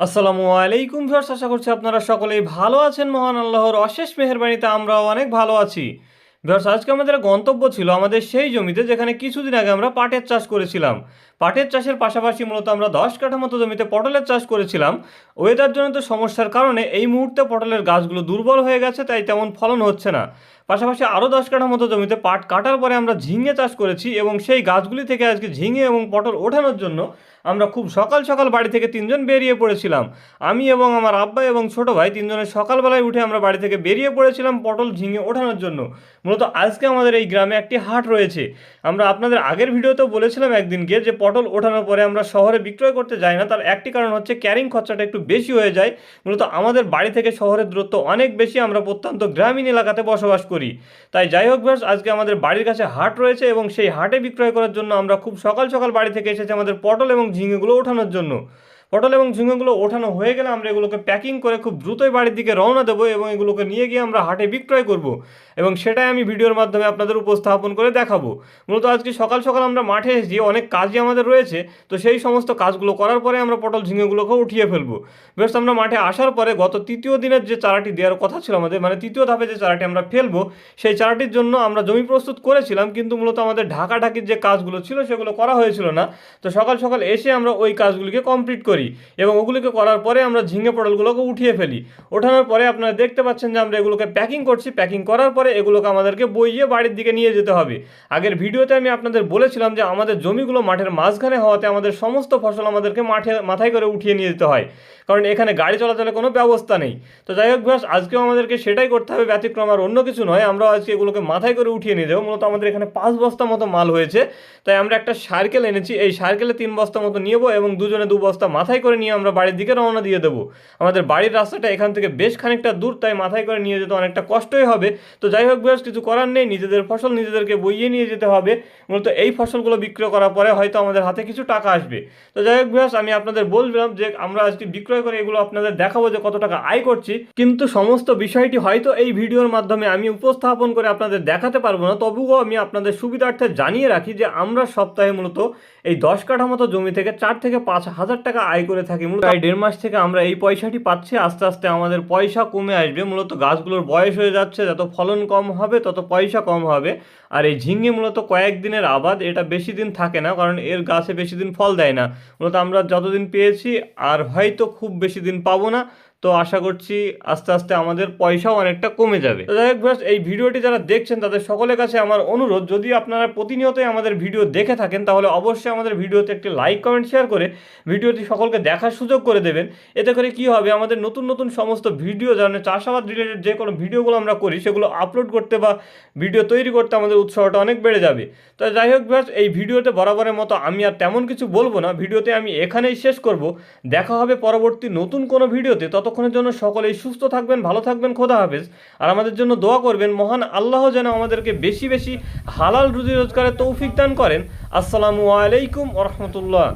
আসসালামু আলাইকুম ভিউয়ার্স, আশা করছি আপনারা সকলেই ভালো আছেন। মহান আল্লাহর অশেষ মেহেরবানিতে আমরাও অনেক ভালো আছি। ভিউয়ার্স, আজকে আমাদের গন্তব্য ছিল আমাদের সেই জমিতে যেখানে কিছুদিন আগে আমরা পাটের চাষ করেছিলাম। পাটের চাষের পাশাপাশি মূলত আমরা দশ কাঠা মতো জমিতে পটলের চাষ করেছিলাম। ওয়েদার জনিত সমস্যার কারণে এই মুহূর্তে পটলের গাছগুলো দুর্বল হয়ে গেছে, তাই তেমন ফলন হচ্ছে না। পাশাপাশি আরও দশ কাঠা মতো জমিতে পাট কাটার পরে আমরা ঝিঙে চাষ করেছি এবং সেই গাছগুলি থেকে আজকে ঝিঙে এবং পটল ওঠানোর জন্য আমরা খুব সকাল সকাল বাড়ি থেকে তিনজন বেরিয়ে পড়েছিলাম। আমি এবং আমার আব্বা এবং ছোট ভাই তিনজনের সকালবেলায় উঠে আমরা বাড়ি থেকে বেরিয়ে পড়েছিলাম পটল ঝিঙে ওঠানোর জন্য। মূলত আজকে আমাদের এই গ্রামে একটি হাট রয়েছে। আমরা আপনাদের আগের ভিডিওতেও বলেছিলাম একদিনকে যে পটল ওঠানোর পরে আমরা শহরে বিক্রয় করতে যাই না, তার একটি কারণ হচ্ছে ক্যারিং খরচাটা একটু বেশি হয়ে যায়। মূলত আমাদের বাড়ি থেকে শহরের দূরত্ব অনেক বেশি, আমরা প্রত্যন্ত গ্রামীণ এলাকাতে বসবাস করি। তাই যাই হোক ব্যাস আজকে আমাদের বাড়ির কাছে হাট রয়েছে এবং সেই হাটে বিক্রয় করার জন্য আমরা খুব সকাল সকাল বাড়ি থেকে এসেছি আমাদের পটল এবং ঝিঙেগুলো ওঠানোর জন্য। পটল এবং ঝিঙেগুলো ওঠানো হয়ে গেলে আমরা এগুলোকে প্যাকিং করে খুব দ্রুতই বাড়ির দিকে রওনা দেবো এবং এগুলোকে নিয়ে গিয়ে আমরা হাটে বিক্রয় করব। এবং সেটাই আমি ভিডিওর মাধ্যমে আপনাদের উপস্থাপন করে দেখাবো। মূলত আজকে সকাল সকাল আমরা মাঠে এসেছি অনেক কাজই আমাদের রয়েছে, তো সেই সমস্ত কাজগুলো করার পরে আমরা পটল ঝিঙেগুলোকে উঠিয়ে ফেলব। বেশ আমরা মাঠে আসার পরে গত তৃতীয় দিনের যে চারাটি দেওয়ার কথা ছিল আমাদের মানে তৃতীয় ধাপে যে চারাটি আমরা ফেলব, সেই চারাটির জন্য আমরা জমি প্রস্তুত করেছিলাম, কিন্তু মূলত আমাদের ঢাকা ঢাকির যে কাজগুলো ছিল সেগুলো করা হয়েছিল না। তো সকাল সকাল এসে আমরা ওই কাজগুলিকে কমপ্লিট করি। এবং ওগুলিকে করার পরে আমরা ঝিঙে পটলগুলোকে উঠিয়ে ফেলি। ওঠানোর পরে আপনারা দেখতে পাচ্ছেন যে আমরা এগুলোকে প্যাকিং করছি। প্যাকিং করার পরে এগুলোকে আমাদেরকে বইয়ে বাড়ির দিকে নিয়ে যেতে হবে। আগের ভিডিওতে আমি আপনাদের বলেছিলাম যে আমাদের জমিগুলো মাঠের মাঝখানে হওয়াতে আমাদের সমস্ত ফসল আমাদেরকে মাঠে, মাথায় করে উঠিয়ে নিয়ে যেতে হয়। কারণ এখানে গাড়ি চলাচলের কোনো ব্যবস্থা নেই। তো যাই হোক ব্যাস আজকেও আমাদেরকে সেটাই করতে হবে, ব্যতিক্রম আর অন্য কিছু নয়। আমরা আজকে এগুলোকে মাথায় করে উঠিয়ে নিয়ে যাব। মূলত আমাদের এখানে পাঁচ বস্তা মতো মাল হয়েছে। তাই আমরা একটা সার্কেল এনেছি। এই সার্কেলে তিন বস্তা মতো নিয়েবো এবং দুজনে দু বস্তা মাথায় করে নিয়ে আমরা বাড়ির দিকে রওনা দিয়ে দেবো। আমাদের বাড়ির রাস্তাটা এখান থেকে বেশ খানিকটা দূর, তাই মাথায় করে নিয়ে যেতে অনেকটা কষ্টই হবে। তো যাই হোক বেশ কিছু করার নেই। নিজেদের ফসল নিজেদেরকে বইয়ে নিয়ে যেতে হবে। মূলত এই ফসলগুলো বিক্রয় করার পরে হয়তো আমাদের হাতে কিছু টাকা আসবে। তো যাই হোক বেশ আমি আপনাদের বললাম যে আমরা আজকে বিক্রয় করে এগুলো আপনাদের দেখাবো যে কত টাকা আয় করছি। কিন্তু সমস্ত বিষয়টি হয়তো এই ভিডিওর মাধ্যমে আমি উপস্থাপন করে আপনাদের দেখাতে পারব না। তবুও আমি আপনাদের সুবিধার্থে জানিয়ে রাখি যে আমরা সপ্তাহে মূলত এই দশ কাঠা মতো জমি থেকে চার থেকে পাঁচ হাজার টাকা আয় করে থাকি। মূলত প্রায় দেড় মাস থেকে আমরা এই পয়সাটি পাচ্ছি। আস্তে আস্তে আমাদের পয়সা কমে আসবে। মূলত গাছগুলোর বয়স হয়ে যাচ্ছে। যত ফলন কম হবে, তত পয়সা কম হবে। আর এই ঝিঙ্গে মূলত কয়েকদিনের আবাদ। এটা বেশি দিন থাকে না, কারণ এর গাছে বেশি দিন ফল দেয় না। মূলত আমরা যতদিন পেয়েছি, আর হয়তো খুব বেশি দিন পাবো না। তো আশা করছি আস্তে আস্তে আমাদের পয়সাও অনেকটা কমে যাবে। তো যাই হোক এই ভিডিওটি যারা দেখছেন, তাদের সকলের কাছে আমার অনুরোধ, যদি আপনারা প্রতিনিয়তই আমাদের ভিডিও দেখে থাকেন, তাহলে অবশ্যই আমাদের ভিডিওতে একটি লাইক, কমেন্ট, শেয়ার করে ভিডিওটি সকলকে দেখার সুযোগ করে দেবেন। এতে করে কি হবে, আমাদের নতুন নতুন সমস্ত ভিডিও যেন চাষাবাদ রিলেটেড যে কোনো ভিডিওগুলো আমরা করি, সেগুলো আপলোড করতে বা ভিডিও তৈরি করতে আমাদের উৎসাহটা অনেক বেড়ে যাবে। তো যাই হোক ব্যাস এই ভিডিওতে বরাবরের মতো আমি আর তেমন কিছু বলব না। ভিডিওতে আমি এখানেই শেষ করব। দেখা হবে পরবর্তী নতুন কোনো ভিডিওতে। ততক্ষণের জন্য সকলেই সুস্থ থাকবেন, ভালো থাকবেন, খোদা হাফেজ। আর আমাদের জন্য দোয়া করবেন, মহান আল্লাহ যেন আমাদেরকে বেশি বেশি হালাল রুজি রোজগারের তৌফিক দান করেন। আসসালামু আলাইকুম ওরহমতুল্লাহ